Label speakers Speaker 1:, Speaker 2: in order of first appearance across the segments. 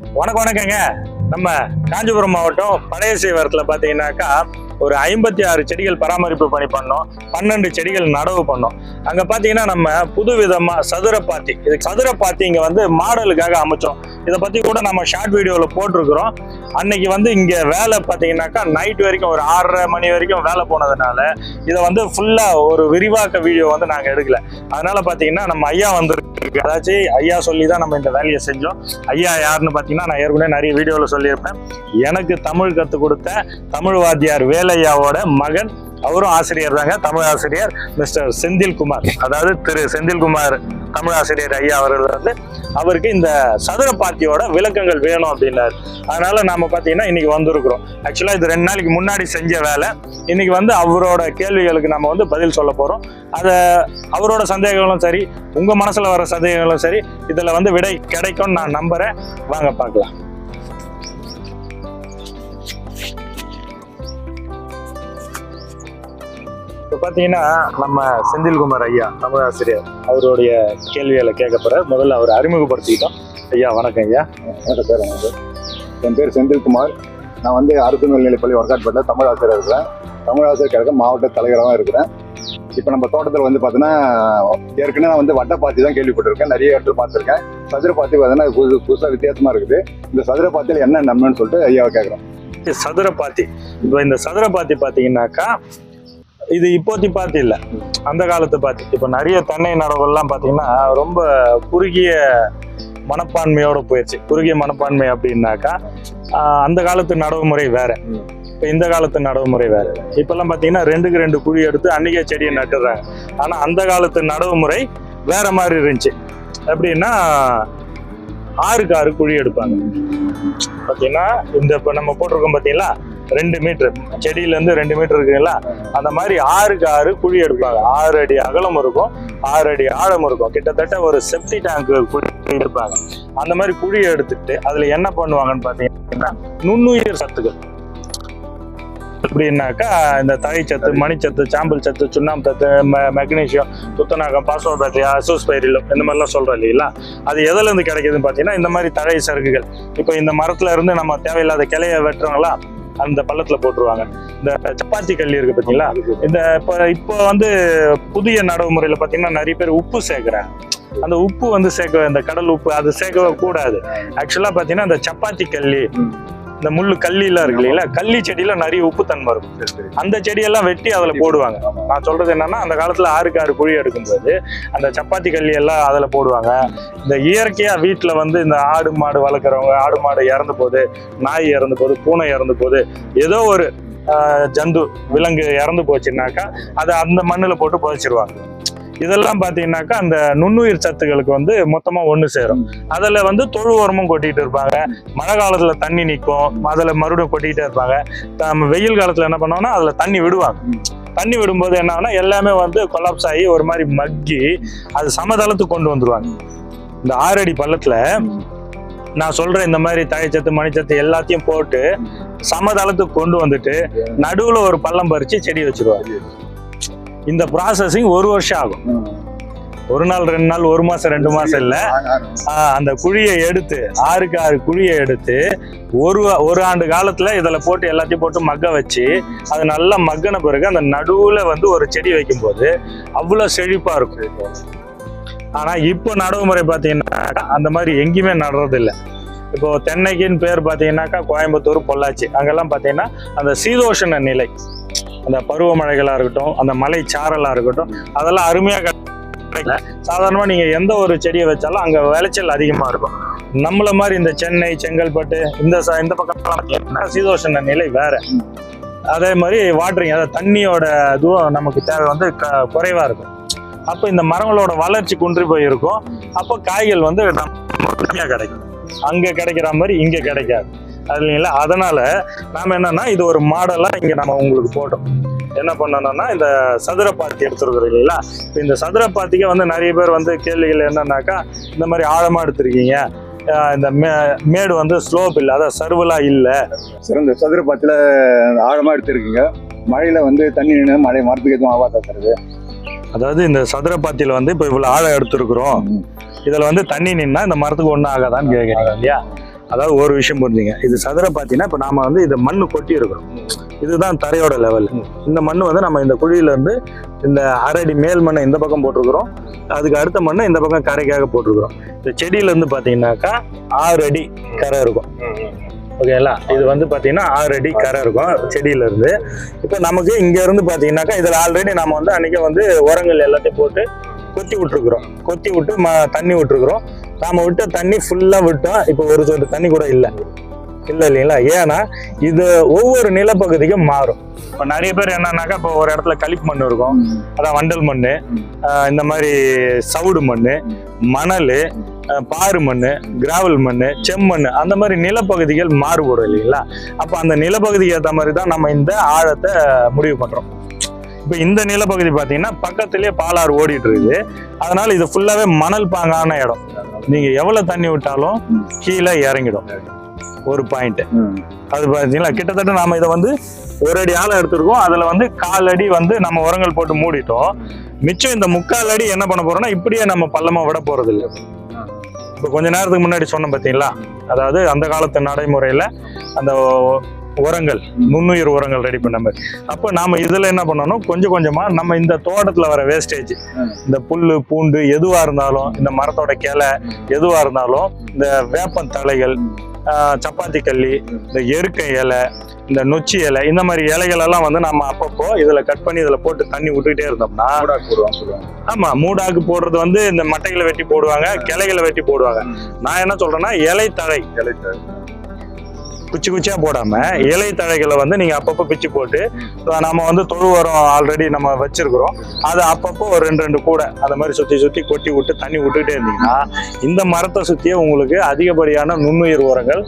Speaker 1: வணக்கம் வணக்கங்க. நம்ம காஞ்சிபுரம் மாவட்டம் பழைய சேவரத்தில் பார்த்தீங்கன்னாக்கா ஒரு ஐம்பத்தி ஆறு செடிகள் பராமரிப்பு பணி பண்ணோம். பன்னெண்டு செடிகள் நடவு பண்ணோம். அங்கே பார்த்தீங்கன்னா நம்ம புது விதமா சதுரப்பாத்தி இது சதுரப்பாத்தி இங்கே வந்து மாடலுக்காக அமைச்சோம். இதை பற்றி கூட நம்ம ஷார்ட் வீடியோவில் போட்டிருக்கிறோம். அன்னைக்கு வந்து இங்கே வேலை பார்த்தீங்கன்னாக்கா நைட் வரைக்கும் ஒரு ஆறரை மணி வரைக்கும் வேலை போனதுனால இதை வந்து ஃபுல்லாக ஒரு விரிவாக்க வீடியோ வந்து நாங்கள் எடுக்கல. அதனால பார்த்தீங்கன்னா நம்ம ஐயா வந்துருக்கு. அதாச்சும் ஐயா சொல்லி தான் நம்ம இந்த வேலையை செஞ்சோம். ஐயா யாருன்னு பார்த்தீங்கன்னா நான் ஏற்கனவே நிறைய வீடியோவில் சொல்லியிருப்பேன். எனக்கு தமிழ் கற்றுக் கொடுத்த தமிழ் வாத்தியார் ஐயாவோட மகன். அவரும் ஆசிரியர் தாங்க. தமிழ் ஆசிரியர் மிஸ்டர் செந்தில்குமார். அதாவது திரு செந்தில்குமார் தமிழ் ஆசிரியர் ஐயா அவர்கள் வந்து அவருக்கு இந்த சதுர பாத்தியோட விளக்கங்கள் வேணும் அப்படின்னாரு. அதனால நாம பார்த்தீங்கன்னா இன்னைக்கு வந்திருக்கிறோம். ஆக்சுவலாக இது ரெண்டு நாளைக்கு முன்னாடி செஞ்ச வேலை. இன்னைக்கு வந்து அவரோட கேள்விகளுக்கு நம்ம வந்து பதில் சொல்ல போறோம். அதை அவரோட சந்தேகங்களும் சரி உங்க மனசுல வர சந்தேகங்களும் சரி இதுல வந்து விடை கிடைக்கும்னு நான் நம்புறேன். வாங்க பார்க்கலாம். இப்போ பார்த்தீங்கன்னா நம்ம செந்தில்குமார் ஐயா தமிழ் ஆசிரியர் அவருடைய கேள்விகளை கேட்க போற முதல்ல அவர் அறிமுகப்படுத்திக்கிட்டோம். ஐயா வணக்கம் ஐயா.
Speaker 2: என்னோட பேர் வந்து என் பேர் செந்தில்குமார். நான் வந்து அரசு மேல்நிலைப்பள்ளி ஒர்க்காட்பேட்டில் தமிழ் ஆசிரியர் இருக்கிறேன். தமிழ் ஆசிரியர் கிழக்கு மாவட்ட தலைவராகவும் இருக்கிறேன். இப்போ நம்ம தோட்டத்தில் வந்து பார்த்தீங்கன்னா ஏற்கனவே நான் வந்து வட்டப்பாத்தி தான் கேள்விப்பட்டிருக்கேன். நிறைய இடத்துல பார்த்துருக்கேன். சதுர பாத்தி பார்த்தீங்கன்னா புது புதுசாக வித்தியாசமாக இருக்குது. இந்த சதுர பாத்தியில் என்ன நன்மைன்னு சொல்லிட்டு ஐயாவை கேட்குறோம்.
Speaker 1: சதுரப்பாத்தி இப்போ இந்த சதுரப்பாத்தி பார்த்தீங்கன்னாக்கா இது இப்போத்தி பார்த்து இல்லை. அந்த காலத்தை பார்த்து. இப்போ நிறைய தென்னை நடவுகள்லாம் பார்த்தீங்கன்னா ரொம்ப குறுகிய மனப்பான்மையோட போயிடுச்சு குறுகிய மனப்பான்மை அப்படின்னாக்கா அந்த காலத்து நடவு முறை வேற. இப்போ இந்த காலத்து நடவு முறை வேற. இப்பெல்லாம் பார்த்தீங்கன்னா ரெண்டுக்கு ரெண்டு குழி எடுத்து அன்றைக்கே செடியை நட்டுறாங்க ஆனால் அந்த காலத்து நடவு முறை வேற மாதிரி இருந்துச்சு. எப்படின்னா ஆறுக்கு ஆறு குழி எடுப்பாங்க. பார்த்தீங்கன்னா இந்த இப்போ நம்ம போட்டிருக்கோம் பார்த்தீங்களா? ரெண்டு மீட்டர். செடியிலேருந்து ரெண்டு மீட்டர் இருக்குங்களா அந்த மாதிரி ஆறுக்கு ஆறு குழி எடுப்பாங்க. ஆறு அடி அகலம் இருக்கும். ஆறு அடி ஆழம் இருக்கும். கிட்டத்தட்ட ஒரு செப்டி டேங்க் குழி எடுப்பாங்க. அந்த மாதிரி குழி எடுத்துட்டு அதில் என்ன பண்ணுவாங்கன்னு பார்த்தீங்கன்னா நுண்ணுயிர் சத்துக்கள் எப்படின்னாக்கா இந்த தழைச்சத்து மணிச்சத்து சாம்பல் சத்து சுண்ணாம்பு சத்து ம- மெக்னீசியம் துத்தநாகம் பாஸ்போபேக்டீரியா அசோஸ்பைரிலம் இந்த மாதிரிலாம் சொல்கிறோம் இல்லைங்களா? அது எதுலேருந்து கிடைக்குதுன்னு பார்த்தீங்கன்னா இந்த மாதிரி தழை சருகுகள் இப்போ இந்த மரத்துல இருந்து நம்ம தேவையில்லாத கிளைய வெட்டுறோங்களா அந்த பள்ளத்துல போட்டுருவாங்க. இந்த சப்பாத்தி கல்லி இருக்கு பார்த்தீங்களா இந்த இப்போ இப்போ வந்து புதிய நடவு முறையில பார்த்தீங்கன்னா நிறைய பேர் உப்பு சேர்க்குறாங்க. அந்த உப்பு வந்து சேர்க்க இந்த கடல் உப்பு அது சேர்க்கவே கூடாது. ஆக்சுவலாக பார்த்தீங்கன்னா இந்த சப்பாத்தி கல்லி இந்த முள்ளு கல்லிலாம் இருக்கு இல்லைங்களா? கள்ளி செடியில நிறைய உப்பு தன்மை இருக்கும். அந்த செடியெல்லாம் வெட்டி அதுல போடுவாங்க. நான் சொல்றது என்னன்னா அந்த காலத்துல ஆறுக்கு ஆறு குழி எடுக்கும்போது அந்த சப்பாத்தி கல்லி எல்லாம் அதுல போடுவாங்க. இந்த இயற்கையா வீட்டுல வந்து இந்த ஆடு மாடு வளர்க்குறவங்க ஆடு மாடு இறந்து போகுது நாய் இறந்து போகுது பூனை இறந்து போகுது ஏதோ ஒரு ஜந்து விலங்கு இறந்து போச்சுன்னாக்கா அதை அந்த மண்ணுல போட்டு புதைச்சிருவாங்க. இதெல்லாம் பார்த்தீங்கன்னாக்கா அந்த நுண்ணுயிர் சத்துக்களுக்கு வந்து மொத்தமா ஒன்று சேரும். அதில் வந்து தொழு உரமும் கொட்டிட்டு இருப்பாங்க. மழை காலத்துல தண்ணி நிற்கும். அதில் மறுபடியும் கொட்டிக்கிட்டே இருப்பாங்க. நம்ம வெயில் காலத்துல என்ன பண்ணுவாங்கன்னா அதுல தண்ணி விடுவாங்க. தண்ணி விடும்போது என்ன ஆகும்னா எல்லாமே வந்து கொலாப்ஸ் ஆகி ஒரு மாதிரி மக்கி அது சமதளத்துக்கு கொண்டு வந்துருவாங்க. இந்த ஆறடி பள்ளத்துல நான் சொல்ற இந்த மாதிரி தழைச்சத்து மணிச்சத்து எல்லாத்தையும் போட்டு சமதளத்துக்கு கொண்டு வந்துட்டு நடுவுல ஒரு பள்ளம் பறிச்சு செடி வச்சிருவாங்க. இந்த ப்ராசஸிங் ஒரு வருஷம் ஆகும். ஒரு நாள் ரெண்டு நாள் ஒரு மாசம் ரெண்டு மாசம் இல்ல. ஆஹ் அந்த குழியை எடுத்து ஆறுக்கு ஆறு குழியை எடுத்து ஒரு ஒரு ஆண்டு காலத்துல இதுல போட்டு எல்லாத்தையும் போட்டு மக்க வச்சு அது நல்லா மக்கின பிறகு அந்த நடுவுல வந்து ஒரு செடி வைக்கும்போது அவ்வளவு செழிப்பா இருக்கும். ஆனா இப்போ நடவு முறை பாத்தீங்கன்னா அந்த மாதிரி எங்கேயுமே நடுறது இப்போ தென்னைக்குன்னு பேர் பார்த்தீங்கன்னாக்கா கோயம்புத்தூர் பொள்ளாச்சி அங்கெல்லாம் பார்த்தீங்கன்னா அந்த சீதோஷண நிலை. அந்த பருவமழைகளா இருக்கட்டும் அந்த மலை சாரலா இருக்கட்டும் அதெல்லாம் அருமையா கிடைக்கல சாதாரணமா நீங்க எந்த ஒரு செடியை வச்சாலும் அங்க விளைச்சல் அதிகமா இருக்கும். நம்மள மாதிரி இந்த சென்னை செங்கல்பட்டு இந்த இந்த பக்கம் சீதோஷண நிலை வேற. அதே மாதிரி வாட்டரிங் அதாவது தண்ணியோட இதுவும் நமக்கு தேவை வந்து க- குறைவா இருக்கும். அப்போ இந்த மரங்களோட வளர்ச்சி குன்றி போயிருக்கும். அப்போ காய்கள் வந்து நம்ம கிடைக்கும். அங்க கிடைக்கிற மாதிரி இங்க கிடைக்காது. இல்லைங்களா? அதனால நாம என்னன்னா இது ஒரு மாடலா இங்க நம்ம உங்களுக்கு போட்டோம். என்ன பண்ணணும்னா இந்த சதுர பாத்தி எடுத்துருக்குறோம் இல்லைங்களா? இப்போ இந்த சதுர பாத்திக்கு வந்து நிறைய பேர் வந்து கேள்விகள் என்னன்னாக்கா இந்த மாதிரி ஆழமா எடுத்திருக்கீங்க. இந்த மே மேடு வந்து ஸ்லோப் இல்லை அதான் சர்வலா இல்லை.
Speaker 2: சிறந்த சதுர பாத்தியில் ஆழமாக எடுத்திருக்கீங்க. மழையில் வந்து தண்ணி நின்று மழை மரத்துக்கு எதுவும் ஆகாதா சார்
Speaker 1: அதாவது இந்த சதுர பாத்தியில வந்து இப்போ இவ்வளவு ஆழம் எடுத்திருக்கிறோம். இதுல வந்து தண்ணி நின்னா இந்த மரத்துக்கு ஒன்றும் ஆகாதான்னு கேட்குறீங்க இல்லையா? அதாவது ஒரு விஷயம் புரிஞ்சுங்க. இது சதுர பார்த்தீங்கன்னா இப்போ நாம வந்து இதை மண்ணு கொட்டி இருக்கிறோம். இதுதான் தரையோட லெவல் இந்த மண் வந்து நம்ம இந்த குழியிலேருந்து இந்த அரடி மேல் மண்ணை இந்த பக்கம் போட்டிருக்கிறோம். அதுக்கு அடுத்த மண்ணை இந்த பக்கம் கரைக்காக போட்டிருக்கிறோம். இந்த செடியிலேருந்து பார்த்தீங்கன்னாக்கா ஆறு அடி கரை இருக்கும். ஓகேங்களா இது வந்து பார்த்தீங்கன்னா ஆறு அடி கரை இருக்கும் செடியிலேருந்து இப்போ நமக்கு இங்கேருந்து பார்த்தீங்கன்னாக்கா இதில் ஆல்ரெடி நம்ம வந்து அன்றைக்கி வந்து உரங்கள் எல்லாத்தையும் போட்டு கொத்தி விட்டுருக்குறோம். கொத்தி விட்டு ம தண்ணி விட்டுருக்குறோம். நாம் விட்ட தண்ணி ஃபுல்லாக விட்டோம் இப்போ ஒரு சொட்டு தண்ணி கூட இல்லை. இல்லை இல்லைங்களா? ஏன்னா இது ஒவ்வொரு நிலப்பகுதிக்கும் மாறும். இப்போ நிறைய பேர் என்னன்னாக்கா இப்போ ஒரு இடத்துல களிப்பு மண் இருக்கும். அதான் வண்டல் மண் இந்த மாதிரி சவுடு மண் மணல் பாறு மண் கிராவல் மண் செம்மண் அந்த மாதிரி நிலப்பகுதிகள் மாறுபடும் இல்லைங்களா? அப்போ அந்த நிலப்பகுதிக்கு ஏற்ற மாதிரி தான் நம்ம இந்த ஆழத்தை முடிவு பண்ணுறோம் இப்போ இந்த நிலப்பகுதி பார்த்தீங்கன்னா பக்கத்துலேயே பாலாறு ஓடிட்டு இருக்குது அதனால இது ஃபுல்லாகவே மணல் பாங்கான இடம். நீங்கள் எவ்வளோ தண்ணி விட்டாலும் கீழே இறங்கிடும். ஒரு பாயிண்ட் அது பார்த்தீங்களா கிட்டத்தட்ட நாம இதை வந்து ஒரு அடி ஆழம் எடுத்திருக்கோம். அதுல வந்து கால் அடி வந்து நம்ம உரங்கள் போட்டு மூடிட்டோம். மிச்சம் இந்த முக்கால் அடி என்ன பண்ண போறோம்னா இப்படியே நம்ம பள்ளமா விட போறது இல்லை இப்போ கொஞ்ச நேரத்துக்கு முன்னாடி சொன்னோம் பார்த்தீங்களா அதாவது அந்த காலத்து நடைமுறையில் அந்த உரங்கள் நுண்ணுயிர் உரங்கள் ரெடி பண்ண மாதிரி. அப்போ நாம இதுல என்ன பண்ணணும்? கொஞ்சம் கொஞ்சமா நம்ம இந்த தோட்டத்துல வர வேஸ்டேஜ் இந்த புல்லு பூண்டு எதுவா இருந்தாலும் இந்த மரத்தோட கிளை எதுவா இருந்தாலும் இந்த வேப்பன் தலைகள் சப்பாத்தி கள்ளி இந்த எருக்கை இலை இந்த நொச்சி இலை இந்த மாதிரி இலைகள் எல்லாம் வந்து நம்ம அப்பப்போ இதுல கட் பண்ணி இதுல போட்டு தண்ணி விட்டுக்கிட்டே இருந்தோம்னா ஆமா மூடாக்கு போடுறது வந்து இந்த மட்டைகளை வெட்டி போடுவாங்க கிளைகளை வெட்டி போடுவாங்க. நான் என்ன சொல்றேன்னா இலை தழை குச்சி குச்சியாக போடாம இலை தழைகளை வந்து நீங்கள் அப்பப்போ பிச்சு போட்டு நம்ம வந்து தொழு உரம் ஆல்ரெடி நம்ம வச்சிருக்கிறோம். அதை அப்பப்போ ஒரு ரெண்டு ரெண்டு கூட அந்த மாதிரி சுற்றி சுற்றி கொட்டி விட்டு தண்ணி விட்டுக்கிட்டே இருந்தீங்கன்னா இந்த மரத்தை சுற்றியே உங்களுக்கு அதிகப்படியான நுண்ணுயிர் உரங்கள்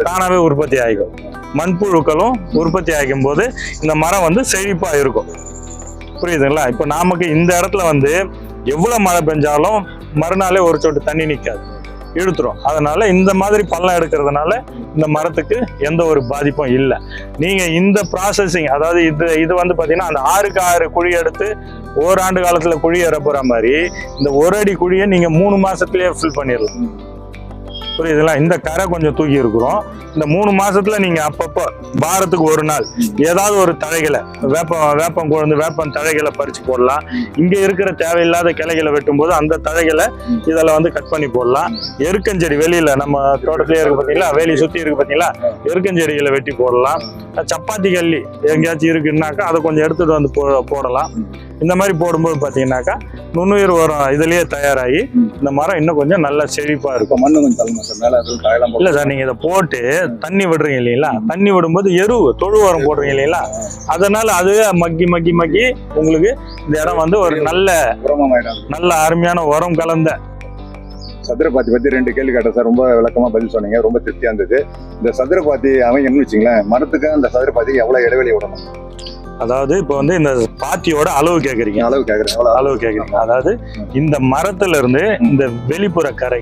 Speaker 1: தானாகவே உற்பத்தி ஆகிக்கும். மண்புழுக்களும் உற்பத்தி ஆகும் போது இந்த மரம் வந்து செழிப்பாக இருக்கும். புரியுதுங்களா? இப்போ நமக்கு இந்த இடத்துல வந்து எவ்வளோ மழை பெஞ்சாலும் மறுநாளே ஒரு சொட்டு தண்ணி நிற்காது இழுத்துரும். அதனால இந்த மாதிரி பள்ளம் எடுக்கிறதுனால இந்த மரத்துக்கு எந்த ஒரு பாதிப்பும் இல்லை. நீங்க இந்த ப்ராசஸிங் அதாவது இது இது வந்து பாத்தீங்கன்னா அந்த ஆறுக்கு ஆறு குழி எடுத்து ஓராண்டு காலத்துல குழி போற மாதிரி இந்த ஒரு அடி குழியை நீங்க மூணு மாசத்துலயே ஃபில் பண்ணிடலாம். புரியுதுங்களா இந்த கரை கொஞ்சம் தூக்கி இருக்கிறோம். இந்த மூணு மாசத்துல நீங்க அப்பப்போ வாரத்துக்கு ஒரு நாள் ஏதாவது ஒரு தழைகளை வேப்பம் வேப்பம் குழந்தை வேப்பம் தழைகளை பறிச்சு போடலாம். இங்க இருக்கிற தேவையில்லாத கிளைகளை வெட்டும்போது அந்த தழைகளை இதில் வந்து கட் பண்ணி போடலாம். எருக்கஞ்செடி வெளியில நம்ம தோட்டத்திலே இருக்கு பார்த்தீங்களா? வேலி சுத்தி இருக்கு பார்த்தீங்களா? எருக்கஞ்செடிகளை வெட்டி போடலாம். சப்பாத்தி கல்லி எங்கேயாச்சும் இருக்குன்னாக்கா அதை கொஞ்சம் எடுத்துட்டு வந்து போ போடலாம். இந்த மாதிரி போடும்போது பார்த்தீங்கன்னாக்கா நுண்ணுயிர் உரம் இதுலேயே தயாராகி இந்த மரம் இன்னும் கொஞ்சம் நல்லா செழிப்பாக இருக்கும்.
Speaker 2: மண்ணு கொஞ்சம் சார் மேலே எதுவும் காயெல்லாம்
Speaker 1: இல்ல சார் நீங்க இதை போட்டு தண்ணி விடுறீங்க இல்லைங்களா? தண்ணி விடும்போது எரு தொழு உரம் போடுறீங்க இல்லைங்களா? அதனால அதுவே மக்கி மக்கி மக்கி உங்களுக்கு இந்த இடம் வந்து ஒரு நல்ல நல்ல அருமையான உரம் கலந்த.
Speaker 2: சதுரபாத்தி பத்தி ரெண்டு கேள்வி கேட்டேன் சார். ரொம்ப விளக்கமா பதில் சொன்னீங்க. ரொம்ப திருப்தியா இருந்தது. இந்த சதுரபாத்தி அமைங்கன்னு வச்சுங்களேன் மரத்துக்கு அந்த சதுரபாத்திக்கு எவ்வளவு இடைவெளி விடணும்?
Speaker 1: அதாவது இப்போ வந்து இந்த பாத்தியோட அளவு கேக்குறீங்க.
Speaker 2: அளவு எவ்வளவு
Speaker 1: அளவு கேக்குறீங்க. அதாவது இந்த மரத்துல இருந்து இந்த வெளிப்புற கரை.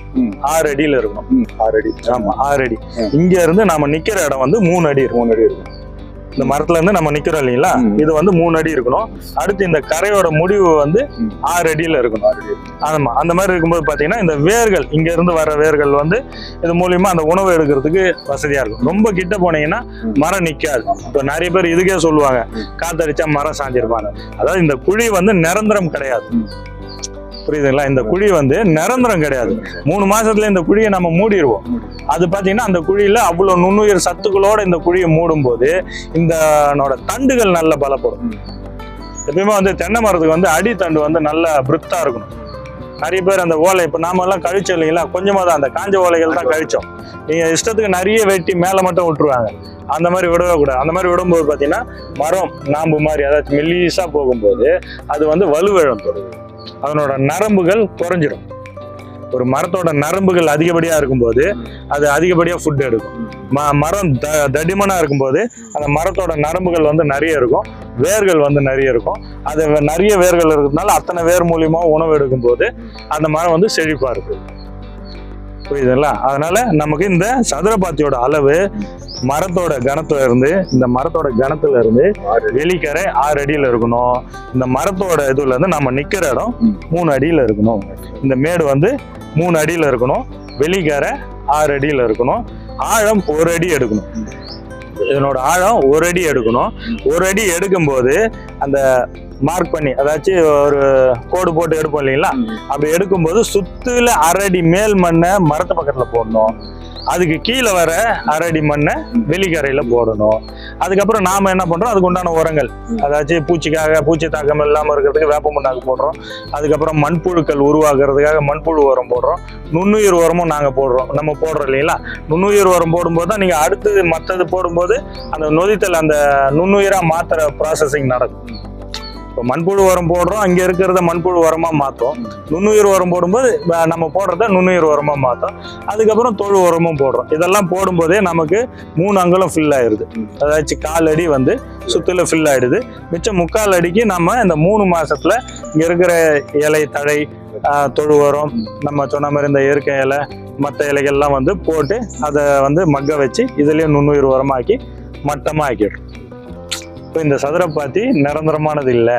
Speaker 1: ஆறு அடியில இருக்கணும்.
Speaker 2: ஆறு அடி
Speaker 1: ஆமா ஆறு அடி. இங்க இருந்து நாம நிக்கிற இடம் வந்து மூணு அடி
Speaker 2: மூணு அடி இருக்கும்.
Speaker 1: இந்த மரத்துல இருந்து நம்ம நிக்கிறோம் இல்லைங்களா. இது வந்து மூணு அடி இருக்கணும் அடுத்து இந்த கரையோட முடிவு வந்து. ஆறு அடியில இருக்கணும். ஆமா அந்த மாதிரி இருக்கும்போது பாத்தீங்கன்னா இந்த வேர்கள் இங்க இருந்து வர வேர்கள் வந்து இது மூலியமா அந்த உணவு எடுக்கிறதுக்கு வசதியா இருக்கும் ரொம்ப கிட்ட போனீங்கன்னா. மரம் நிக்காது இப்போ நிறைய பேர் இதுக்கே சொல்லுவாங்க காத்தடிச்சா மரம் சாஞ்சிருப்பாங்க அதாவது இந்த குழி வந்து நிரந்தரம் கிடையாது. புரியுதுங்களா? இந்த குழி வந்து நிரந்தரம் கிடையாது. மூணு மாசத்துல இந்த குழியை நம்ம மூடிடுவோம் அது பாத்தீங்கன்னா அந்த குழியில அவ்வளவு நுண்ணுயிர் சத்துக்களோட இந்த குழியை மூடும் போது இந்த தண்டுகள் நல்ல பலப்படும். எப்பயுமே வந்து தென்னை மரத்துக்கு வந்து அடித்தண்டு வந்து நல்ல பிரித்தா இருக்கணும். நிறைய பேர் அந்த ஓலை இப்போ நாம எல்லாம் கழிச்சோம் இல்லைங்களா? கொஞ்சமாக தான் அந்த காஞ்ச ஓலைகள் தான் கழிச்சோம். நீங்கள் இஷ்டத்துக்கு நிறைய வெட்டி மேலே மட்டும் விட்டுருவாங்க. அந்த மாதிரி விடவே கூடாது. அந்த மாதிரி விடும்போது பார்த்தீங்கன்னா மரம் நாம்பு மாதிரி அதாவது மெல்லிஸாக போகும்போது அது வந்து வலுவிழந்துடும். அதனோட நரம்புகள் குறைஞ்சிடும் ஒரு மரத்தோட நரம்புகள் அதிகப்படியாக இருக்கும்போது அது அதிகப்படியாக ஃபுட் எடுக்கும். ம மரம் த தடிமனாக இருக்கும்போது அந்த மரத்தோட நரம்புகள் வந்து நிறைய இருக்கும். வேர்கள் வந்து நிறைய இருக்கும். அது நிறைய வேர்கள் இருக்கிறதுனால அத்தனை வேர் மூலியமா உணவு எடுக்கும்போது அந்த மரம் வந்து செழிப்பா இருக்கும் புரியுதுங்களா? அதனால நமக்கு இந்த சதுரபாத்தியோட அளவு மரத்தோட கணத்துல இருந்து இந்த மரத்தோட கணத்துல இருந்து வெளிக்கரை ஆறு அடியில இருக்கணும். இந்த மரத்தோட இதுல இருந்து நம்ம நிக்கிற இடம் மூணு அடியில இருக்கணும். இந்த மேடு வந்து மூணு அடியில இருக்கணும். வெளிக்கரை ஆறு அடியில இருக்கணும். ஆழம் ஒரு அடி எடுக்கணும். இதனோட ஆழம் ஒரு அடி எடுக்கணும். ஒரு அடி எடுக்கும்போது அந்த மார்க் பண்ணி அதாச்சும் ஒரு கோடு போட்டு எடுப்போம் இல்லைங்களா? அப்படி எடுக்கும்போது சுத்துல அரடி மேல் மண்ணை மரத்து பக்கத்துல போடணும். அதுக்கு கீழே வர அரடி மண்ணை வெளிக்கரையில போடணும். அதுக்கப்புறம் நாம என்ன பண்றோம்? அதுக்கு உண்டான உரங்கள். அதாச்சும் பூச்சிக்காக பூச்சி தாக்கம் இல்லாம இருக்கிறதுக்கு வேப்ப மண்ணாக்கு போடுறோம். அதுக்கப்புறம் மண்புழுக்கள் உருவாக்குறதுக்காக மண்புழு உரம் போடுறோம். நுண்ணுயிர் உரமும் நாங்க போடுறோம். நம்ம போடுறோம் இல்லைங்களா? நுண்ணுயிர் உரம் போடும்போது தான் நீங்க அடுத்தது மற்றது போடும்போது அந்த நொதித்தல் அந்த நுண்ணுயிரா மாத்திர ப்ராசஸிங் நடக்கும். இப்போ மண்புழு உரம் போடுறோம் அங்கே இருக்கிறத மண்புழு உரமாக மாற்றும் நுண்ணுயிர் உரம் போடும்போது நம்ம போடுறத நுண்ணுயிர் உரமாக மாற்றும் அதுக்கப்புறம் தொழு உரமும் போடுறோம். இதெல்லாம் போடும்போதே நமக்கு மூணு அங்குலம் ஃபில் ஆயிடுது. அதாச்சும் கால் அடி வந்து சுற்றில ஃபில் ஆயிடுது. மிச்சம் முக்கால் அடிக்கு நம்ம இந்த மூணு மாசத்துல இங்கே இருக்கிற இலை தழை தொழு உரம் நம்ம சொன்ன மாதிரி இந்த இயற்கை இலை மற்ற இலைகள்லாம் வந்து போட்டு அதை வந்து மக்க வச்சு இதுலேயும் நுண்ணுயிர் உரமாக்கி மட்டமாக ஆக்கிடுறோம் இப்போ இந்த சதுரப்பாத்தி நிரந்தரமானது இல்லை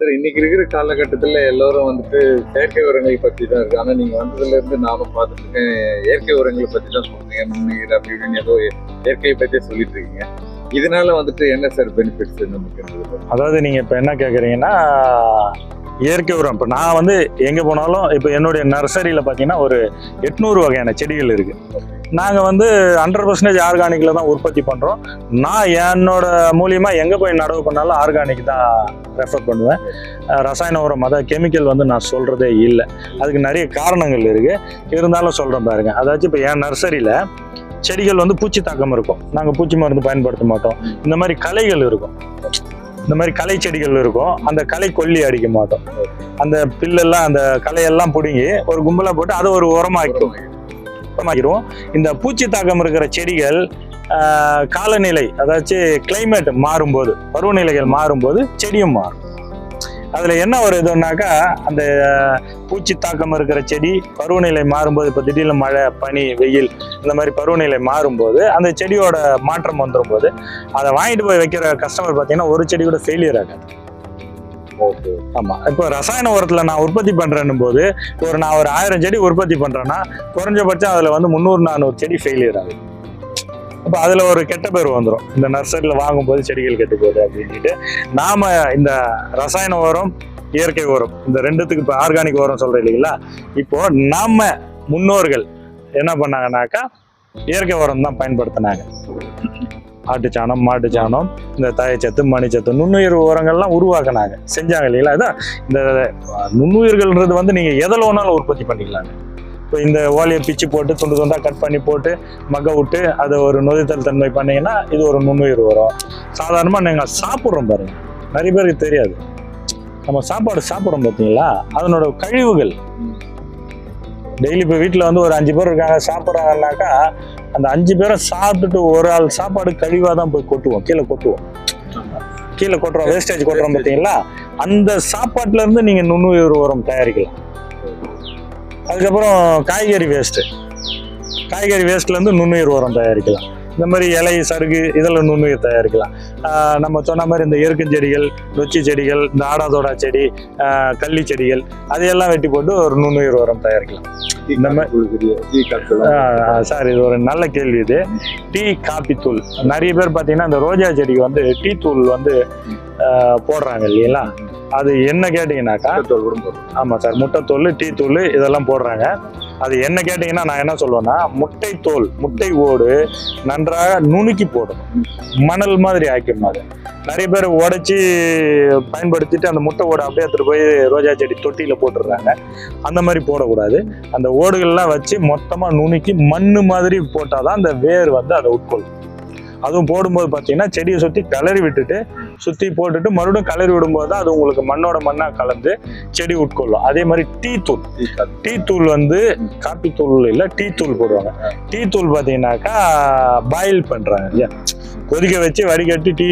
Speaker 3: சார் இன்னைக்கு இருக்கிற காலகட்டத்துல எல்லாரும் வந்துட்டு செயற்கை உரங்களை பத்தி தான் இருக்கு. ஆனா நீங்க வந்ததுல இருந்து நானும் பார்த்துட்டு இருக்கேன். இயற்கை உரங்களை பத்தி தான் சொல்றீங்க. நுண்ணுயிர் அப்படி இப்படின்னு ஏதோ இயற்கையை பத்தி சொல்லிட்டு இருக்கீங்க. இதனால வந்துட்டு என்ன சார் பெனிஃபிட்ஸ் நமக்கு
Speaker 1: அதாவது நீங்க இப்ப என்ன கேக்குறீங்கன்னா இயற்கை உரம். இப்போ நான் வந்து எங்க போனாலும் இப்போ என்னுடைய நர்சரியில பாத்தீங்கன்னா ஒரு எட்நூறு வகையான செடிகள் இருக்கு. நாங்கள் வந்து ஹண்ட்ரட் பர்சன்டேஜ் ஆர்கானிக்கில் தான் உற்பத்தி பண்ணுறோம் நான் என்னோட மூலியமாக எங்கே போய் நடவு பண்ணாலும் ஆர்கானிக் தான் ரெஃபர் பண்ணுவேன். ரசாயன உரம் அதாவது கெமிக்கல் வந்து நான் சொல்கிறதே இல்லை. அதுக்கு நிறைய காரணங்கள் இருக்குது இருந்தாலும் சொல்கிறேன் பாருங்கள் அதாச்சும் இப்போ என் நர்சரியில் செடிகள் வந்து பூச்சி தாக்கம் இருக்கும். நாங்கள் பூச்சி மருந்து பயன்படுத்த மாட்டோம். இந்த மாதிரி களைகள் இருக்கும். இந்த மாதிரி களை செடிகள் இருக்கும். அந்த களை கொல்லி அடிக்க மாட்டோம். அந்த பில்லெல்லாம் அந்த களையெல்லாம் பிடுங்கி ஒரு கும்பலாக போட்டு அதை ஒரு உரமாக்கிடுவோம் உரமாக்கிடுவோம் இந்த பூச்சி தாக்கம் இருக்கிற செடிகள் ஆஹ், காலநிலை அதாச்சு கிளைமேட் மாறும்போது பருவநிலைகள் மாறும்போது செடியும் மாறும். அதுல என்ன ஒரு இதுனாக்கா அந்த பூச்சி தாக்கம் இருக்கிற செடி பருவநிலை மாறும்போது இப்போ திடீர்னு மழை பனி வெயில் இந்த மாதிரி பருவநிலை மாறும்போது அந்த செடியோட மாற்றம் வந்துடும் போது அதை வாங்கிட்டு போய் வைக்கிற கஸ்டமர் பார்த்தீங்கன்னா ஒரு செடி கூட ஃபெயிலியர் ஆகாது.
Speaker 3: ஓகே.
Speaker 1: ஆமா. இப்போ ரசாயன உரத்துல நான் உற்பத்தி பண்றேன்னும் போது ஒரு நான் ஒரு ஆயிரம் செடி உற்பத்தி பண்றேன்னா குறைஞ்சபட்சம் அதுல வந்து முந்நூறு நானூறு செடி ஃபெயிலியர் ஆகுது. அப்போ அதில் ஒரு கெட்ட பேர் வந்துடும் இந்த நர்சரியில் வாங்கும்போது செடிகள் கெட்டு போகுது அப்படின்ட்டு நாம இந்த ரசாயன உரம் இயற்கை உரம் இந்த ரெண்டுத்துக்கு இப்போ ஆர்கானிக் உரம் சொல்கிறேன் இல்லைங்களா? இப்போ நாம் முன்னோர்கள் என்ன பண்ணாங்கன்னாக்கா இயற்கை உரம் தான் பயன்படுத்தினாங்க. ஆட்டுச்சாணம் மாட்டுச்சாணம் இந்த தயச்சத்து மணிச்சத்து நுண்ணுயிர் உரங்கள்லாம் உருவாக்குனாங்க. செஞ்சாங்க இல்லைங்களா? அதான் இந்த நுண்ணுயிர்கள்ன்றது வந்து நீங்கள் எதில் வேணாலும் உற்பத்தி பண்ணிக்கலாங்க. இப்போ இந்த ஓலையை பிச்சு போட்டு துண்டு துண்டாக கட் பண்ணி போட்டு மக்க விட்டு அதை ஒரு நொதித்தல் தன்மை பண்ணிங்கன்னா இது ஒரு நுண்ணுயிர் உரம். சாதாரணமாக நாங்கள் சாப்பிட்றோம் பாருங்க. நிறைய பேருக்கு தெரியாது. நம்ம சாப்பாடு சாப்பிட்றோம் பார்த்தீங்களா அதனோட கழிவுகள். டெய்லி இப்போ வீட்டில் வந்து ஒரு அஞ்சு பேர் இருக்காங்க சாப்பிட்றாங்கன்னாக்கா அந்த அஞ்சு பேரை சாப்பிட்டுட்டு ஒரு ஆள் சாப்பாடு கழிவாக தான் போய் கொட்டுவோம். கீழே கொட்டுவோம். கீழே கொட்டுறோம் வேஸ்டேஜ் கொட்டுறோம் பார்த்தீங்களா? அந்த சாப்பாட்டுல இருந்து நீங்க நுண்ணுயிர் உரம் தயாரிக்கலாம். அதுக்கப்புறம் காய்கறி வேஸ்ட்டு காய்கறி வேஸ்ட்ல இருந்து நுண்ணுயிர் உரம் தயாரிக்கலாம். இந்த மாதிரி இலை சருகு இதில் நுண்ணுயிர் தயாரிக்கலாம். நம்ம சொன்ன மாதிரி இந்த எருக்கும் செடிகள் நொச்சி செடிகள் இந்த ஆடாதோடா செடி கள்ளி செடிகள் அதையெல்லாம் வெட்டி போட்டு ஒரு நுண்ணுயிர் உரம் தயாரிக்கலாம். இந்த மாதிரி சார் இது ஒரு நல்ல கேள்வி இது. டீ காபி தூள் நிறைய பேர் பார்த்தீங்கன்னா இந்த ரோஜா செடிக்கு வந்து டீ தூள் வந்து ஆஹ் போடுறாங்க இல்லைங்களா? அது என்ன கேட்டிங்கனாக்கா ஆமாம் சார் முட்டைத்தூள் டீ தூள் இதெல்லாம் போடுறாங்க. அது என்ன கேட்டிங்கன்னா நான் என்ன சொல்லுவேன்னா முட்டை தோல் முட்டை ஓடு நன்றாக நுணுக்கி போடணும். மணல் மாதிரி ஆக்கிடணும் அது. நிறைய பேர் உடைச்சி பயன்படுத்திட்டு அந்த முட்டை ஓடை அப்படியே எடுத்துகிட்டு போய் ரோஜா செடி தொட்டியில் போட்டுடுறாங்க. அந்த மாதிரி போடக்கூடாது. அந்த ஓடுகள்லாம் வச்சு மொத்தமாக நுணுக்கி மண் மாதிரி போட்டால் தான் அந்த வேர் வந்து அதை உட்கொள்ளும். அதுவும் போடும்போது பார்த்தீங்கன்னா செடியை சுற்றி கிளறி விட்டுட்டு சுற்றி போட்டுட்டு மறுபடியும் கிளறி விடும்போது தான் அது உங்களுக்கு மண்ணோட மண்ணாக கலந்து செடி உட்கொள்ளும். அதே மாதிரி டீ தூள். டீ தூள் வந்து காப்பி தூள் இல்லை டீ தூள் போடுவாங்க. டீ தூள் பார்த்தீங்கன்னாக்கா பாயில் பண்ணுறாங்க இல்லையா கொதிக்க வச்சு வடிகட்டி டீ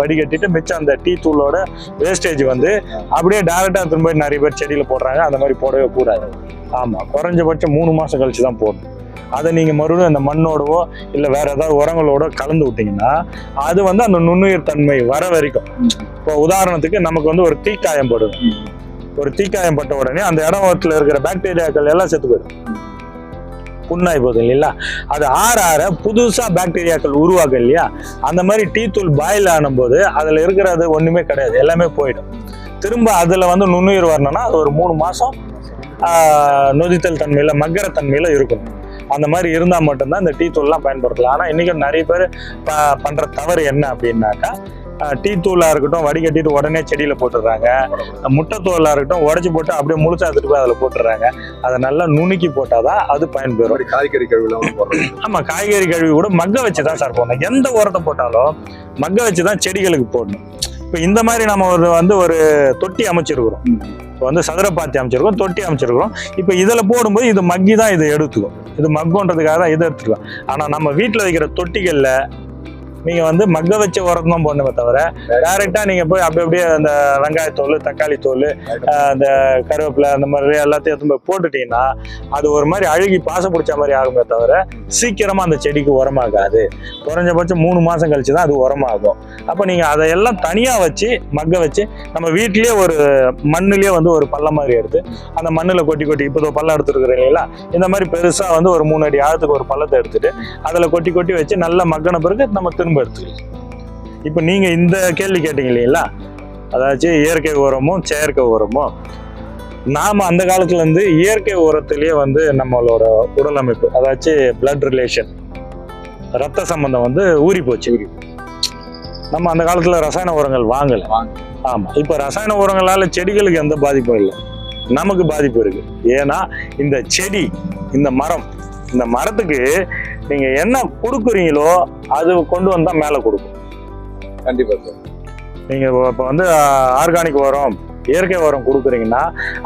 Speaker 1: வடிகட்டிட்டு மிச்சம் அந்த டீ தூளோட வேஸ்டேஜ் வந்து அப்படியே டேரெக்டாக திரும்ப நிறைய பேர் செடியில் போடுறாங்க. அந்த மாதிரி போடவே கூடாது. ஆமாம் குறைஞ்சபட்சம் மூணு மாதம் கழிச்சு தான் போடணும். அதை நீங்கள் மறுபடியும் அந்த மண்ணோடவோ இல்லை வேற ஏதாவது உரங்களோட கலந்து விட்டீங்கன்னா அது வந்து அந்த நுண்ணுயிர் தன்மை வர வரைக்கும். இப்போ உதாரணத்துக்கு நமக்கு வந்து ஒரு தீக்காயம் படும் ஒரு தீக்காயம் பட்ட உடனே அந்த இடத்துல இருக்கிற பாக்டீரியாக்கள் எல்லாம் செத்து போயிடும். புண்ணாய் போகுது இல்லைங்களா? அது ஆற ஆற புதுசா பாக்டீரியாக்கள் உருவாகும் இல்லையா? அந்த மாதிரி டீ தூள் பாயில் ஆனும்போது அதுல இருக்கிறது ஒண்ணுமே கிடையாது. எல்லாமே போயிடும். திரும்ப அதுல வந்து நுண்ணுயிர் வரணும்னா அது ஒரு மூணு மாசம் ஆஹ், நொதித்தல் தன்மையில மக்கர தன்மையில இருக்கணும். அந்த மாதிரி இருந்தா மட்டும்தான் இந்த டீ தூள்லாம் பயன்படுத்தலாம். ஆனா இன்னைக்கு நிறைய பேர் ப- பண்ற தவறு என்ன அப்படின்னாக்கா டீ தூளா இருக்கட்டும் வடிகட்டிட்டு உடனே செடியில போட்டுடுறாங்க. முட்டை தோலா இருக்கட்டும் உடச்சி போட்டு அப்படியே முழுசா எடுத்துட்டு போய் அதில் போட்டுடுறாங்க. அதை நல்லா நுணுக்கி போட்டாதான் அது பயன்பெறும்.
Speaker 2: காய்கறி கழுவிலாம் போடுறோம்
Speaker 1: ஆமா காய்கறி கழுவி கூட மக்க வச்சு தான் சார் போடணும். எந்த உரத்தை போட்டாலும் மக்க வச்சு தான் செடிகளுக்கு போடணும். இப்போ இந்த மாதிரி நம்ம ஒரு வந்து ஒரு தொட்டி அமைச்சிருக்கிறோம். இப்போ வந்து சதுர பாத்தி அமைச்சிருக்கோம் தொட்டி அமைச்சிருக்கிறோம் இப்போ இதில் போடும்போது இது மக்கி தான் இதை எடுத்துக்கும். இது மக்குன்றதுக்காக தான் இதை எடுத்துக்கலாம். ஆனால் நம்ம வீட்டில் வைக்கிற தொட்டிகளில் நீங்கள் வந்து மக்க வச்ச உரம் தான் போடணுமே தவிர டைரெக்டாக நீங்கள் போய் அப்படி அப்படியே அந்த வெங்காயத்தோல் தக்காளி தோல் அந்த கருவேப்பிலை அந்த மாதிரி எல்லாத்தையும் எடுத்து போய் போட்டுட்டீங்கன்னா அது ஒரு மாதிரி அழுகி பாச பிடிச்ச மாதிரி ஆகுமே தவிர சீக்கிரமாக அந்த செடிக்கு உரமாகாது. குறைஞ்சபட்சம் மூணு மாதம் கழிச்சு தான் அது உரமாகும். அப்போ நீங்கள் அதையெல்லாம் தனியாக வச்சு மக்க வச்சு நம்ம வீட்லேயே ஒரு மண்ணுலேயே வந்து ஒரு பள்ளம் மாதிரி எடுத்து அந்த மண்ணில் கொட்டி கொட்டி இப்போ பள்ளம் எடுத்துருக்குறேன் இல்லைங்களா? இந்த மாதிரி பெருசாக வந்து ஒரு மூணு அடி ஆழத்துக்கு ஒரு பள்ளத்தை எடுத்துட்டு அதில் கொட்டி கொட்டி வச்சு நல்லா மக்கன பிறகு நம்ம திரும்ப எடுத்துக்கலாம் இப்போ நீங்கள் இந்த கேள்வி கேட்டீங்க இல்லைங்களா? அதாச்சும் இயற்கை உரமும் செயற்கை உரமும் நாம அந்த காலத்துல இருந்து இயற்கை உரத்திலேயே வந்து நம்மளோட உடல் அமைப்பு அதாச்சும் பிளட் ரிலேஷன் ரத்த சம்பந்தம் வந்து ஊறி போச்சு. நம்ம அந்த காலத்துல ரசாயன உரங்கள் வாங்கலை. ஆமா இப்ப ரசாயன உரங்களால செடிகளுக்கு எந்த பாதிப்பும் இல்லை. நமக்கு பாதிப்பு இருக்கு. ஏன்னா இந்த செடி இந்த மரம் இந்த மரத்துக்கு நீங்க என்ன கொடுக்குறீங்களோ அது கொண்டு வந்தா மேல கொடுக்கும்.
Speaker 3: கண்டிப்பா சார்.
Speaker 1: நீங்க இப்போ வந்து ஆர்கானிக் உரம் இயற்கை உரம் கொடுக்குறீங்கன்னா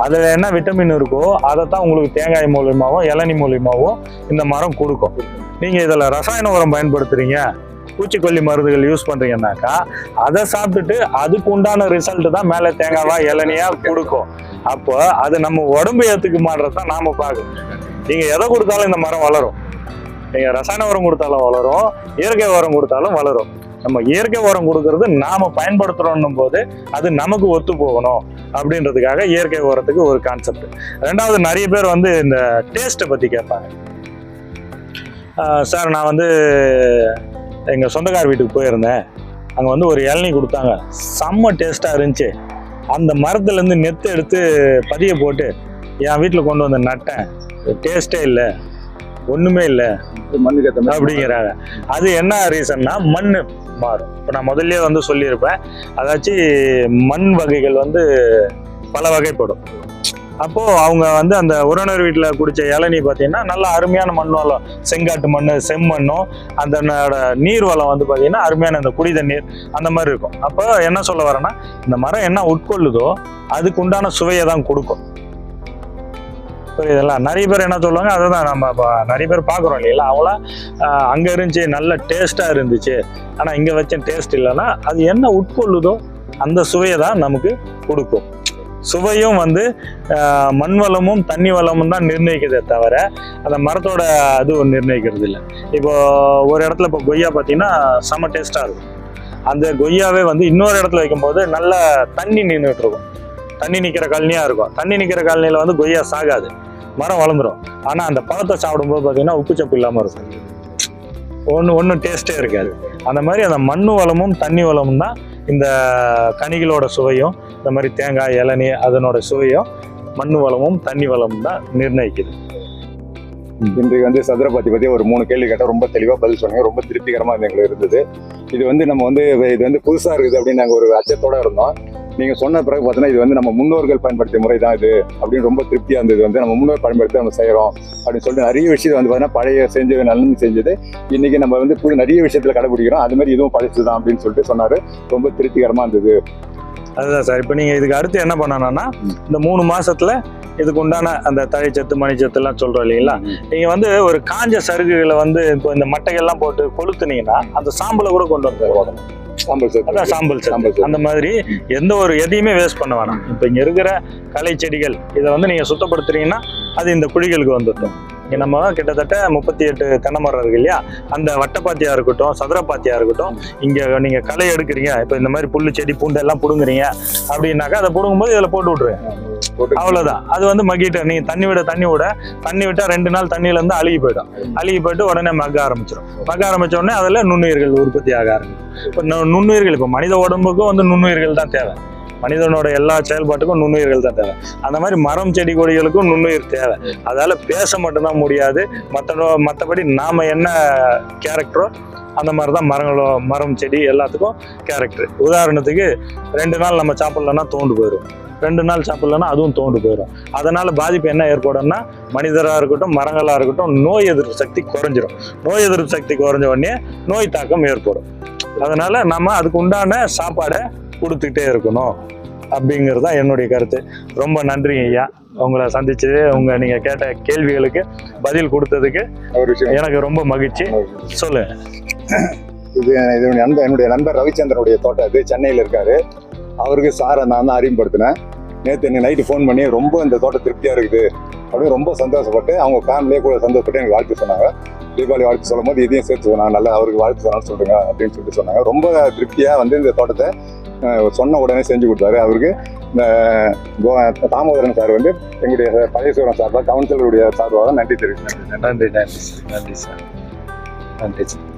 Speaker 1: அதுல என்ன விட்டமின் இருக்கோ அதை தான் உங்களுக்கு தேங்காய் மூலியமாவும் இளநி மூலியமாவும் இந்த மரம் கொடுக்கும். நீங்க இதுல ரசாயன உரம் பயன்படுத்துறீங்க பூச்சிக்கொல்லி மருந்துகள் யூஸ் பண்றீங்கன்னாக்கா அதை சாப்பிட்டுட்டு அதுக்கு உண்டான ரிசல்ட் தான் மேலே தேங்காவா இளநியா கொடுக்கும். அப்போ அது நம்ம உடம்பு ஏத்துக்கு மாறுறது தான் நாம பார்க்கணும். நீங்க எதை கொடுத்தாலும் இந்த மரம் வளரும். நீங்கள் ரசாயன உரம் கொடுத்தாலும் வளரும் இயற்கை உரம் கொடுத்தாலும் வளரும். நம்ம இயற்கை உரம் கொடுக்கறது நாம பயன்படுத்துறோம் போது அது நமக்கு ஒத்து போகணும் அப்படின்றதுக்காக இயற்கை உரத்துக்கு ஒரு கான்செப்ட் ரெண்டாவது நிறைய பேர் வந்து இந்த டேஸ்ட்டை பற்றி கேட்பாங்க. சார் நான் வந்து எங்கள் சொந்தக்கார வீட்டுக்கு போயிருந்தேன். அங்கே வந்து ஒரு இளநீ கொடுத்தாங்க. செம்ம டேஸ்ட்டாக இருந்துச்சு. அந்த மரத்துலேருந்து நெத்து எடுத்து பதிய போட்டு என் வீட்டில் கொண்டு வந்து நட்டேன். டேஸ்ட்டே இல்லை. ஒன்றுமே இல்லை.
Speaker 2: மண்ணுக்கு
Speaker 1: அப்படிங்கிறாங்க. அது என்ன ரீசன்னா மண் மாறும். இப்போ நான் முதல்லயே வந்து சொல்லியிருப்பேன். அதாச்சும் மண் வகைகள் வந்து பல வகைப்படும். அப்போ அவங்க வந்து அந்த உறவினர் வீட்டில் குடிச்ச இளநீ பார்த்தீங்கன்னா நல்ல அருமையான மண் வளம் செங்காட்டு மண் செம்மண்ணும் அந்த நீர் வளம் வந்து பார்த்தீங்கன்னா அருமையான இந்த குடி தண்ணீர் அந்த மாதிரி இருக்கும். அப்போ என்ன சொல்ல வரேன்னா இந்த மரம் என்ன உட்கொள்ளுதோ அதுக்கு உண்டான சுவையை தான் கொடுக்கும். புரியுதுல்ல நிறைய பேர் என்ன சொல்லுவாங்க அதை தான் நம்ம இப்போ நிறைய பேர் பார்க்குறோம் இல்லைங்களா? அவங்களாம் அங்கே இருந்துச்சு நல்ல டேஸ்ட்டாக இருந்துச்சு. ஆனால் இங்கே வச்ச டேஸ்ட் இல்லைன்னா அது என்ன உட்கொள்ளுதோ அந்த சுவையை தான் நமக்கு கொடுக்கும். சுவையும் வந்து மண் வளமும் தண்ணி வளமும் தான் நிர்ணயிக்கிறதே தவிர அந்த மரத்தோட அது நிர்ணயிக்கிறது இல்லை. இப்போ ஒரு இடத்துல இப்போ கொய்யா பார்த்தீங்கன்னா செம டேஸ்ட்டாக இருக்கும். அந்த கொய்யாவே வந்து இன்னொரு இடத்துல வைக்கும்போது நல்ல தண்ணி நின்றுட்டு இருக்கும். தண்ணி நிற்கிற காலனியாக இருக்கும். தண்ணி நிற்கிற காலனியில் வந்து கொய்யா சாகாது. மரம் வளர்ந்துடும் ஆனால் அந்த பழத்தை சாப்பிடும்போது பார்த்தீங்கன்னா உப்பு சப்பு இல்லாம இருக்கும். ஒன்று ஒன்றும் டேஸ்ட்டே இருக்காது. அந்த மாதிரி அந்த மண்ணு வளமும் தண்ணி வளமும் தான் இந்த கனிகளோட சுவையும் இந்த மாதிரி தேங்காய் இளநீ அதனோட சுவையும் மண்ணு வளமும் தண்ணி வளமும் தான் நிர்ணயிக்குது.
Speaker 2: இன்றைக்கு வந்து சதுரபாத்தி பற்றி ஒரு மூணு கேள்வி கேட்டால் ரொம்ப தெளிவாக பதில் சொன்னீங்க. ரொம்ப திருப்திகரமாக எங்களுக்கு இருந்தது. இது வந்து நம்ம வந்து இது வந்து புதுசாக இருக்குது அப்படின்னு நாங்கள் ஒரு அச்சத்தோடு இருந்தோம். நீங்க சொன்ன பிறகு பார்த்தீங்கன்னா இது வந்து நம்ம முன்னோர்கள் பயன்படுத்திய முறை தான் இது அப்படின்னு ரொம்ப திருப்தியா இருந்தது. வந்து நம்ம முன்னோர் பயன்படுத்தி நம்ம செய்யறோம் அப்படின்னு சொல்லிட்டு நிறைய விஷயம் வந்து பார்த்தீங்கன்னா பழைய செஞ்சது நல்லது செஞ்சது. இன்னைக்கு நம்ம வந்து புது நிறைய விஷயத்துல கடைபிடிக்கிறோம். அது மாதிரி இதுவும் பழசு தான் அப்படின்னு சொல்லிட்டு சொன்னாரு. ரொம்ப திருப்திகரமா இருந்தது.
Speaker 1: அதுதான் சார். இப்போ நீங்கள் இதுக்கு அடுத்து என்ன பண்ணணும்னா இந்த மூணு மாசத்துல இதுக்கு உண்டான அந்த தழைச்சத்து மணிச்சத்து எல்லாம் சொல்றோம் இல்லைங்களா? நீங்க வந்து ஒரு காஞ்ச சருகுகளை வந்து இப்போ இந்த மட்டைகள்லாம் போட்டு கொளுத்துனீங்கன்னா அந்த சாம்பலை கூட கொண்டு வந்து
Speaker 2: சாம்பல்
Speaker 1: சாம்பல்
Speaker 2: சாம்பல்.
Speaker 1: அந்த மாதிரி எந்த ஒரு எதையுமே வேஸ்ட் பண்ண வேணாம். இப்போ இங்க இருக்கிற களை செடிகள் இதை வந்து நீங்க சுத்தப்படுத்துறீங்கன்னா அது இந்த குழிகளுக்கு வந்துடும் இங்க நம்ம கிட்டத்தட்ட முப்பத்தி எட்டு தென்னை மரம் இருக்கு இல்லையா? அந்த வட்டப்பாத்தியா இருக்கட்டும் சதுரப்பாத்தியா இருக்கட்டும் இங்க நீங்க களை எடுக்கிறீங்க இப்போ இந்த மாதிரி புல்லு செடி பூண்டு எல்லாம் புடுங்குறீங்க அப்படின்னாக்கா அதை புடுங்கும்போது இதுல போட்டு விட்டுருங்க
Speaker 2: போட்டு
Speaker 1: அவ்வளவுதான். அது வந்து மக்கிட்ட நீங்க தண்ணி விட தண்ணி விட தண்ணி விட்டா ரெண்டு நாள் தண்ணியில இருந்து அழுகி போயிடும். அழுகி போயிட்டு உடனே மக்க ஆரம்பிச்சிடும் மக்க ஆரம்பிச்ச உடனே அதுல நுண்ணுயிர்கள் உற்பத்தி ஆக ஆரம்பிக்கும். இப்போ நுண்ணுயிர்கள் இப்போ மனித உடம்புக்கும் வந்து நுண்ணுயிர்கள் தான் தேவை. மனிதனோட எல்லா செயல்பாட்டுக்கும் நுண்ணுயிர்கள் தான் தேவை. அந்த மாதிரி மரம் செடி கொடிகளுக்கும் நுண்ணுயிர் தேவை. அதால பேச மட்டும்தான் முடியாது. மற்ற மற்றபடி நாம என்ன கேரக்டரோ அந்த மாதிரி தான் மரங்களோ மரம் செடி எல்லாத்துக்கும் கேரக்டர் உதாரணத்துக்கு ரெண்டு நாள் நம்ம சாப்பிட்லன்னா தோண்டு போயிடும் ரெண்டு நாள் சாப்பிட்லன்னா அதுவும் தோண்டு போயிடும் அதனால் பாதிப்பு என்ன ஏற்படும்னா மனிதராக இருக்கட்டும் மரங்களாக இருக்கட்டும் நோய் எதிர்ப்பு சக்தி குறைஞ்சிரும். நோய் எதிர்ப்பு சக்தி குறைஞ்ச உடனே நோய் தாக்கம் ஏற்படும். அதனால் நம்ம அதுக்கு உண்டான சாப்பாடை கொடுத்துக்கிட்டே இருக்கணும் அப்படிங்கிறது தான் என்னுடைய கருத்து. ரொம்ப நன்றிங்க ஐயா. உங்களை சந்திச்சு உங்க நீங்க கேட்ட கேள்விகளுக்கு பதில் கொடுத்ததுக்கு எனக்கு ரொம்ப மகிழ்ச்சி. சொல்லுங்க
Speaker 2: இது இது நண்பர் என்னுடைய நண்பர் ரவிச்சந்திரனுடைய தோட்டம் இது சென்னையில் இருக்காரு. அவருக்கு சாரை நான் தான் அறிமுகப்படுத்தினேன். நேற்று எனக்கு நைட்டு ஃபோன் பண்ணி ரொம்ப இந்த தோட்டம் திருப்தியாக இருக்குது. அப்படின்னு ரொம்ப சந்தோஷப்பட்டு அவங்க ஃபேமிலியே கூட சந்தோஷப்பட்டு எனக்கு வாழ்த்து சொன்னாங்க. தீபாவளி வாழ்த்து சொல்லும் போது இதையும் சேர்த்து சொன்னாங்க. நல்லா அவருக்கு வாழ்த்து சொன்னாலும் சொல்லுங்க அப்படின்னு சொல்லிட்டு சொன்னாங்க. ரொம்ப திருப்தியாக வந்து இந்த தோட்டத்தை சொன்ன உடனே செஞ்சு கொடுத்தாரு. அவருக்கு இந்த கோ- தாமோதரன் சார் வந்து எங்களுடைய பழைய சார்பாக கவுன்சிலருடைய சார்பாக நன்றி தெரிவிக்கிறேன்
Speaker 1: நன்றி நன்றி சார் நன்றி சார். நன்றி சார்.